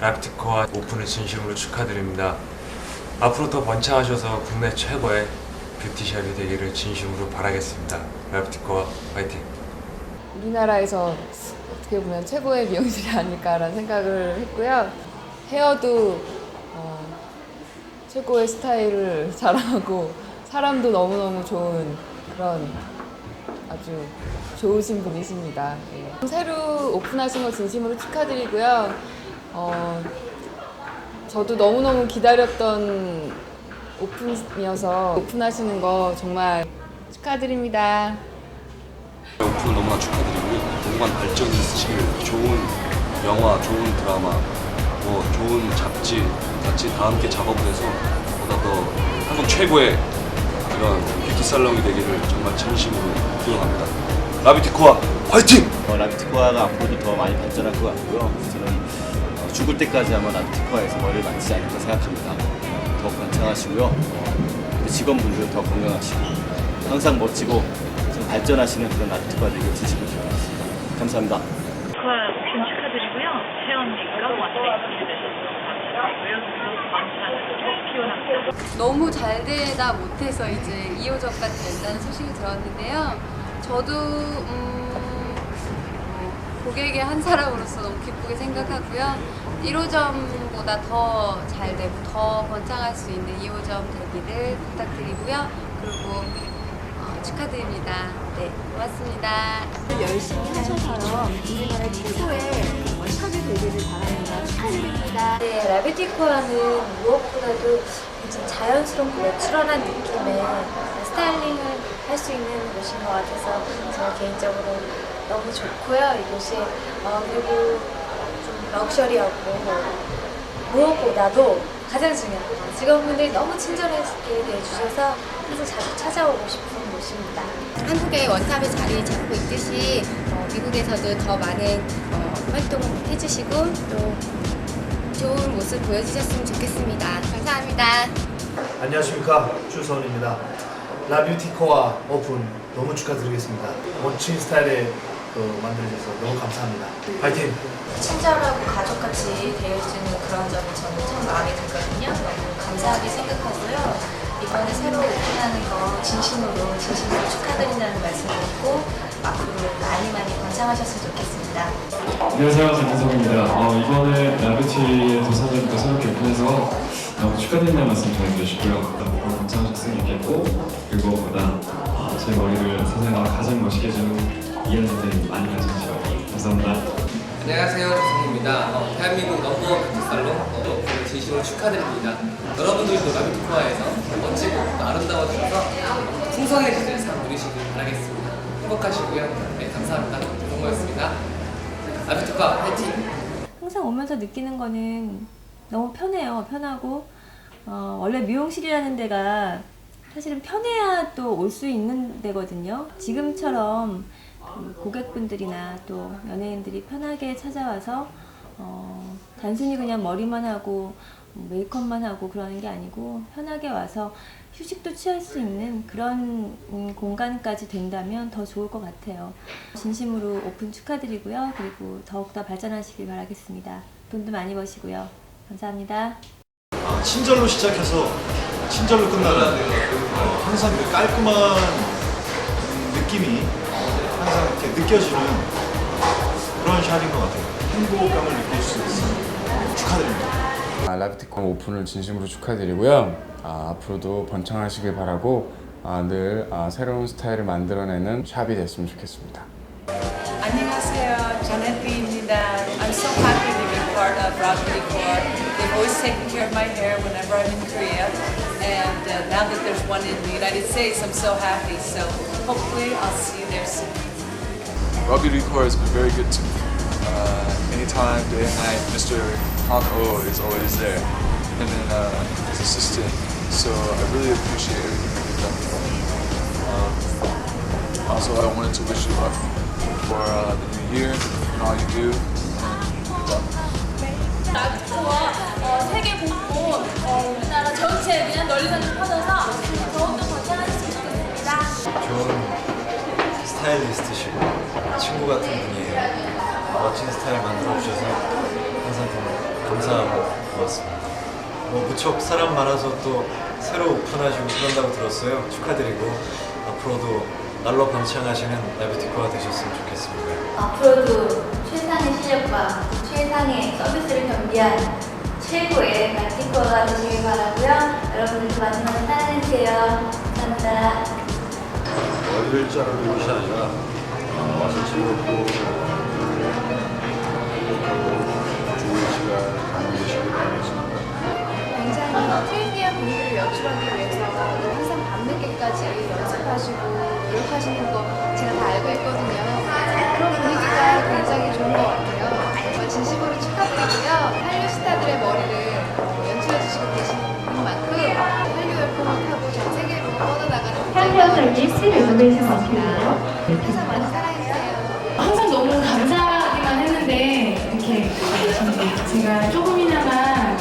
랍티코와 오픈을 진심으로 축하드립니다. 앞으로 더 번창하셔서 국내 최고의 뷰티샵이 되기를 진심으로 바라겠습니다. 랍티코와 화이팅! 우리나라에서 어떻게 보면 최고의 미용실이 아닐까라는 생각을 했고요. 헤어도 어, 최고의 스타일을 자랑하고 사람도 너무너무 좋은 그런 아주 좋으신 분이십니다. 예. 새로 오픈하신 거 진심으로 축하드리고요. 어, 저도 너무너무 기다렸던 오픈이어서 오픈하시는 거 정말 축하드립니다. 오픈을 너무나 축하드리고요. 공간 발전이 있으시길 좋은 영화, 좋은 드라마, 뭐 좋은 잡지 같이 다 함께 작업을 해서 보다 더 한국 최고의 그런 뷰티 살롱이 되기를 정말 진심으로 기원합니다. 라비티코아 화이팅! 어, 라비티코아가 앞으로도 더 많이 발전할 것 같고요. 죽을 때까지 아마 라비티코아에서 머리를 만지지 않을까 생각합니다. 더 번창하시고요. 어, 우리 직원분들 더 건강하시고 항상 멋지고 좀 발전하시는 그런 라비티코아 되길 진심으로 기원하겠습니다. 감사합니다. 오픈 축하드리고요. 기원합니다. 너무 잘 되다 못해서 이제 2호점까지 된다는 소식을 들었는데요. 저도 음, 어, 고객의 한 사람으로서 너무 기쁘게 생각하고요. 1호점보다 더 잘 되고 더 번창할 수 있는 2호점 되기를 부탁드리고요. 그리고 어, 축하드립니다. 네, 고맙습니다. 열심히 하셔서요. 우리나라 최고의 어, 샵이 되기를 바랍니다. 축하드립니다. 네, 라비티코아는 무엇보다도 좀 자연스럽고 내추럴한 느낌의 스타일링을 할 수 있는 곳인 것 같아서 제가 개인적으로 너무 좋고요. 이곳이 어, 그리고 좀 럭셔리하고 무엇보다도 가장 중요한 건 직원분들이 너무 친절하게 대해주셔서 항상 자주 찾아오고 싶은 곳입니다. 한국의 원탑에 자리 잡고 있듯이 어, 미국에서도 더 많은 어, 활동을 해주시고 또 좋은 모습 보여주셨으면 좋겠습니다. 감사합니다. 안녕하십니까 주서원입니다. 라뷰티코아 오픈 너무 축하드리겠습니다. 멋진 스타일의 그 만들어져서 너무 감사합니다. 파이팅! 친절하고 가족같이 대할 수 있는 그런 점이 저는 참 마음에 들거든요. 너무 감사하게 생각하고요. 이번에 새로 오픈하는 거 진심으로 진심으로 축하드린다는 말씀 드리고 앞으로 많이 많이 번창하셨으면 좋겠습니다. 안녕하세요, 장민석입니다. 어, 이번에 라뷰티 도사전도 새롭게 오픈해서 너무 축하드린다는 말씀 싶고요. 앞으로 괜찮으셨으면 좋겠고 그리고 보다 어, 제 머리를 세상에서 가장 멋있게 해주는 이현 선생님 많이 봐주시고 감사합니다. 안녕하세요, 조성입니다. 어, 대한민국 넘버원 뷰티살롱 어, 진심으로 축하드립니다. 여러분들도 라비티코아에서 멋지고 또 아름다워지셔서 풍성해지는 삶 누리시길 바라겠습니다. 행복하시고요. 네, 감사합니다. 조성모였습니다. 라비티코아 화이팅! 항상 오면서 느끼는 거는 너무 편해요. 편하고 어, 원래 미용실이라는 데가 사실은 편해야 또 올 수 있는 데거든요. 지금처럼 그 고객분들이나 또 연예인들이 편하게 찾아와서 어, 단순히 그냥 머리만 하고 메이크업만 하고 그러는 게 아니고 편하게 와서 휴식도 취할 수 있는 그런 음, 공간까지 된다면 더 좋을 것 같아요. 진심으로 오픈 축하드리고요. 그리고 더욱더 발전하시길 바라겠습니다. 돈도 많이 버시고요. 감사합니다. 아, 친절로 시작해서 친절로 끝나는 어, 항상 그 깔끔한 음, 느낌이 느껴지는 그런 샵인 것 같아요. 행복감을 느낄 수 있습니다. 축하드립니다. 아, 라비티콘 오픈을 진심으로 축하드리고요. 아, 앞으로도 번창하시길 바라고 아, 늘 아, 새로운 스타일을 만들어내는 샵이 됐으면 좋겠습니다. 안녕하세요. 자네트입니다. I'm so happy to be part of Rabbit They've always taken care of my hair whenever I'm in Korea. And uh, now that there's one in the United States, I'm so happy. So hopefully I'll see you there soon. Robbie Record has been very good to me. Uh, anytime, day and night, Mr. Han Oh is always there. And then uh, his assistant. So I really appreciate everything that they've done for me. Um, also, I wanted to wish you luck for uh, the new year and all you do. And good luck. 라비티코아 어, 세계 곳곳 어, 우리나라 전체에 그냥 널리 널리 퍼져서 더욱더 번창하셨으면 좋겠습니다. 좋은 스타일리스트시고 친구 같은 분이에요. 멋진 스타일 만들어 주셔서 항상 좀 감사하고 고맙습니다. 뭐 무척 사람 많아서 또 새로 오픈하시고 그런다고 들었어요. 축하드리고 앞으로도 날로 번창하시는 라비티코가 되셨으면 좋겠습니다. 앞으로도 최상의 실력과 최상의 서비스를 겸비한 최고의 마티코가 되시길 바라고요. 여러분들도 많이 많이 사랑해주세요. 감사합니다. 머리를 자르는 것이 아니라 어, 와서 즐겁고 좋은 시간 보내시길 바라겠습니다. 굉장히 트렌디한 분위기를 연출하기 위해서 항상 밤늦게까지 연습하시고 노력하시는 거 제가 다 알고 있거든요. 그런 분위기가 굉장히 좋은 것 같아요. 정말 진심으로 축하드리고요. 한류 스타들의 머리를 연출해주시고 계신 만큼 한류 열풍을 타고 전 세계로 뻗어나가는 한류 서비스 레노베이션 마켓이에요. 항상 많이 사랑해주세요. 항상 너무 감사하기만 했는데 이렇게 제가 조금이나마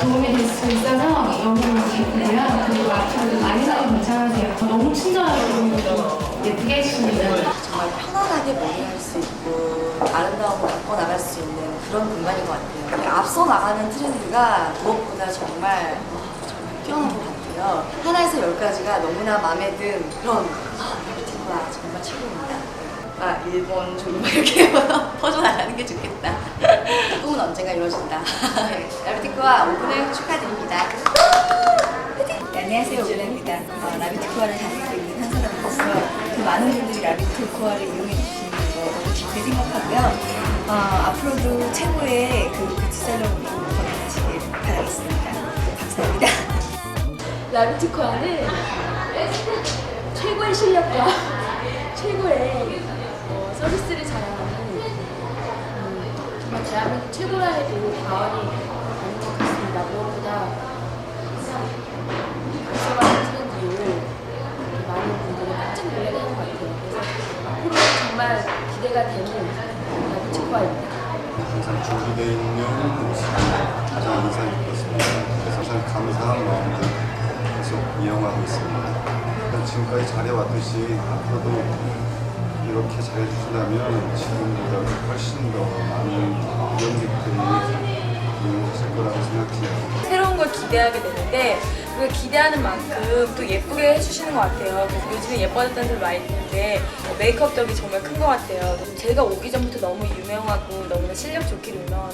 도움이 될 수 있어서 너무 기쁘고요. 그리고 앞으로도 많이 많이 번창하세요. 너무 친절하고 예쁘게 해주십니다. 정말 편안하게 머리할 수 있고 아름다움을 갖고 나갈 수 있는 그런 공간인 것 같아요. 이 앞서 나가는 트렌드가 무엇보다 정말 어, 정말 뛰어난 것 같아요. 하나에서 열까지가 너무나 마음에 든 그런 아, 뷰티가 정말 최고입니다. 아, 일본 조류막 이렇게 퍼져나가는 게 좋겠다. 꿈은 언젠가 이루어진다. 네, 라비티코와 오픈을 축하드립니다. 네, 안녕하세요 오은혜입니다. 어, 라비트코아를 다니고 있는 한 사람으로서 그 많은 분들이 라비트코아를 이용해 주시는 거 기쁘게 생각하고요. 어, 앞으로도 최고의 그 뷰티살롱으로 거듭나시길 바라겠습니다. 감사합니다. 라비티코아는 최고의 실력과 최고의 어, 서비스를 자랑하는 음, 정말 대한민국 최고라 해도 과언이 아닌 것 같습니다. 무엇보다 활성화된 트렌드를 이렇게 많은 분들이 깜짝 놀라게 하는 것 같아요. 그래서 앞으로 정말 기대가 되는 라비티코아입니다. 항상 준비되어 있는 모습이 가장 인상 깊었습니다. 그래서 참 감사한 마음으로 계속 이용하고 있습니다. 지금까지 잘해왔듯이 앞으로도 이렇게 잘해주신다면 지금보다 훨씬 더 많은 관객들이 이용하실 거라고 생각해요. 새로운 걸 기대하게 되는데 그 기대하는 만큼 또 예쁘게 해주시는 것 같아요. 그래서 요즘에 예뻐졌다는 소리 많이 듣는데 어, 메이크업 덕이 정말 큰 것 같아요. 제가 오기 전부터 너무 유명하고 너무나 실력 좋기로 유명한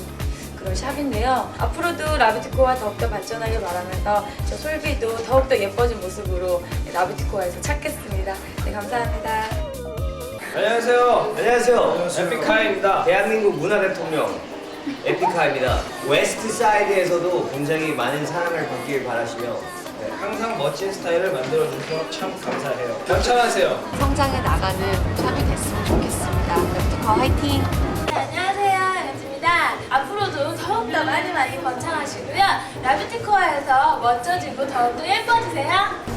그런 샵인데요. 앞으로도 라비티코가 더욱더 발전하길 바라면서 저 솔비도 더욱더 예뻐진 모습으로 라비티코에서 찾겠습니다. 네, 감사합니다. 안녕하세요. 안녕하세요. 에픽하입니다. 대한민국 문화 대통령 에픽하입니다. 웨스트 사이드에서도 굉장히 많은 사랑을 받길 바라시며 네, 항상 멋진 스타일을 만들어 주셔서 참 감사해요. 번창하세요. 성장해 나가는 샵이 됐으면 좋겠습니다. 라비티코 화이팅! 앞으로도 더욱더 많이 많이 번창하시고요. 라비티코아에서 멋져지고 더욱더 예뻐지세요.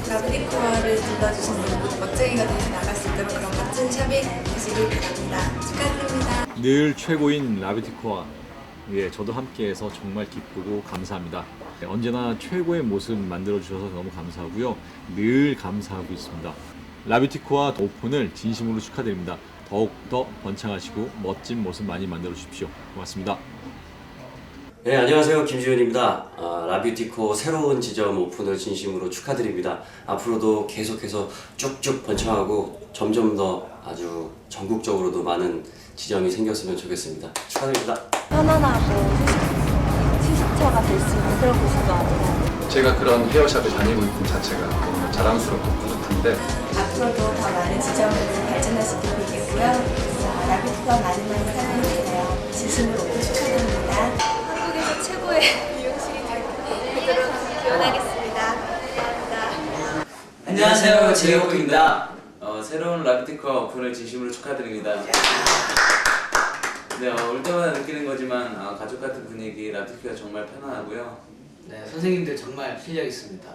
라비티코아를 둘러주신 모두 멋쟁이가 되어 나갈 수 있도록 그런 멋진 샵이 되시길 바랍니다. 축하드립니다. 늘 최고인 라비티코와 예, 저도 함께해서 정말 기쁘고 감사합니다. 예, 언제나 최고의 모습 만들어 주셔서 너무 감사하고요. 늘 감사하고 있습니다. 라비티코와 오픈을 진심으로 축하드립니다. 더욱더 번창하시고 멋진 모습 많이 만들어 주십시오. 고맙습니다. 네, 안녕하세요. 김지훈입니다. 아, 라뷰티코 새로운 지점 오픈을 진심으로 축하드립니다. 앞으로도 계속해서 쭉쭉 번창하고 점점 더 아주 전국적으로도 많은 지점이 생겼으면 좋겠습니다. 축하드립니다. 편안하고 휴식처가 될 수 있는 그런 곳인 것 같아요. 제가 그런 헤어샵에 다니고 있는 자체가 너무 자랑스럽고 뿌듯한데 앞으로도 더 많은 지점으로 발전할 수 있도록 있겠고요. 라비티코아 많이 많이 사랑해주세요. 진심으로 오픈 축하드립니다. 한국에서 최고의 미용실이 되도록 기원하겠습니다. 감사합니다. 안녕하세요 제이홉입니다. 어, 새로운 라비티코아 오픈을 진심으로 축하드립니다. 네, 어, 올 때마다 느끼는 거지만 아, 가족 같은 분위기 라비티코가 정말 편안하고요. 네, 선생님들 정말 실력 있습니다.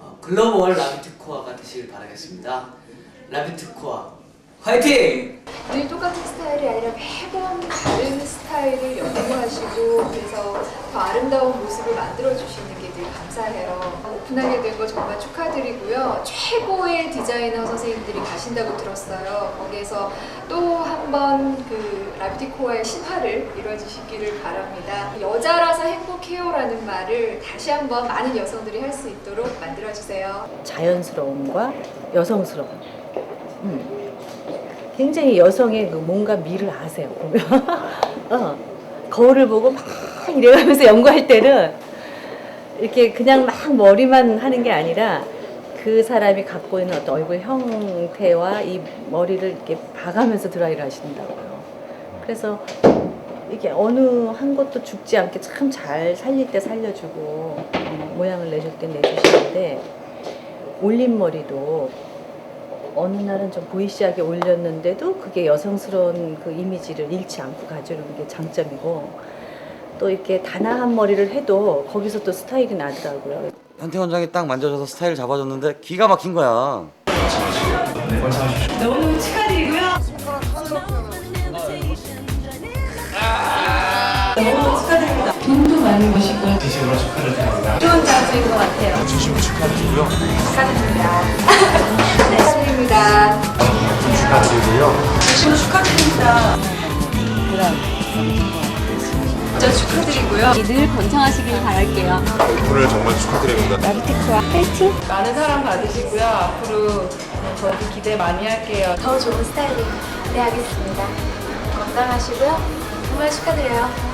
어, 글로벌 라비트코아가 되시길 바라겠습니다. 라비트코아 화이팅! 늘 똑같은 스타일이 아니라 매번 다른 스타일을 연구하시고 그래서 더 아름다운 모습을 만들어주시는 게늘 감사해요. 오픈하게 된 거 정말 축하드리고요. 최고의 디자이너 선생님들이 가신다고 들었어요. 거기에서 또 한 번 그 라비티코아의 신화를 이뤄주시기를 바랍니다. 여자라 케어라는 말을 다시 한번 많은 여성들이 할 수 있도록 만들어주세요. 자연스러움과 여성스러움. 음. 굉장히 여성의 그 뭔가 미를 아세요. 어. 거울을 보고 막 이래가면서 연구할 때는 이렇게 그냥 막 머리만 하는 게 아니라 그 사람이 갖고 있는 어떤 얼굴 형태와 이 머리를 이렇게 봐가면서 드라이를 하신다고요. 그래서 이게 어느 한 것도 죽지 않게 참 잘 살릴 때 살려주고 어, 모양을 내줄 때 내주시는데 올린 머리도 어느 날은 좀 보이시하게 올렸는데도 그게 여성스러운 그 이미지를 잃지 않고 가져오는 게 장점이고 또 이렇게 단아한 머리를 해도 거기서 또 스타일이 나더라고요. 현태 원장이 딱 만져줘서 스타일 잡아줬는데 기가 막힌 거야. 너무 축하드리고요. 너무 축하드립니다. 돈도 많이 버시고요. 진심으로 축하드립니다. 좋은 자세인 것 같아요. 진심으로 축하드리고요. 축하드립니다. 네, 축하드립니다. 축하드리고요. 진심으로 축하드립니다. 진짜 축하드리고요. 늘 번창하시길 바랄게요. 오늘 정말 축하드립니다. 라비티크와 파이팅! 많은 사랑 받으시고요. 앞으로 저도 기대 많이 할게요. 더 좋은 스타일링 기대하겠습니다. 건강하시고요. 정말 축하드려요.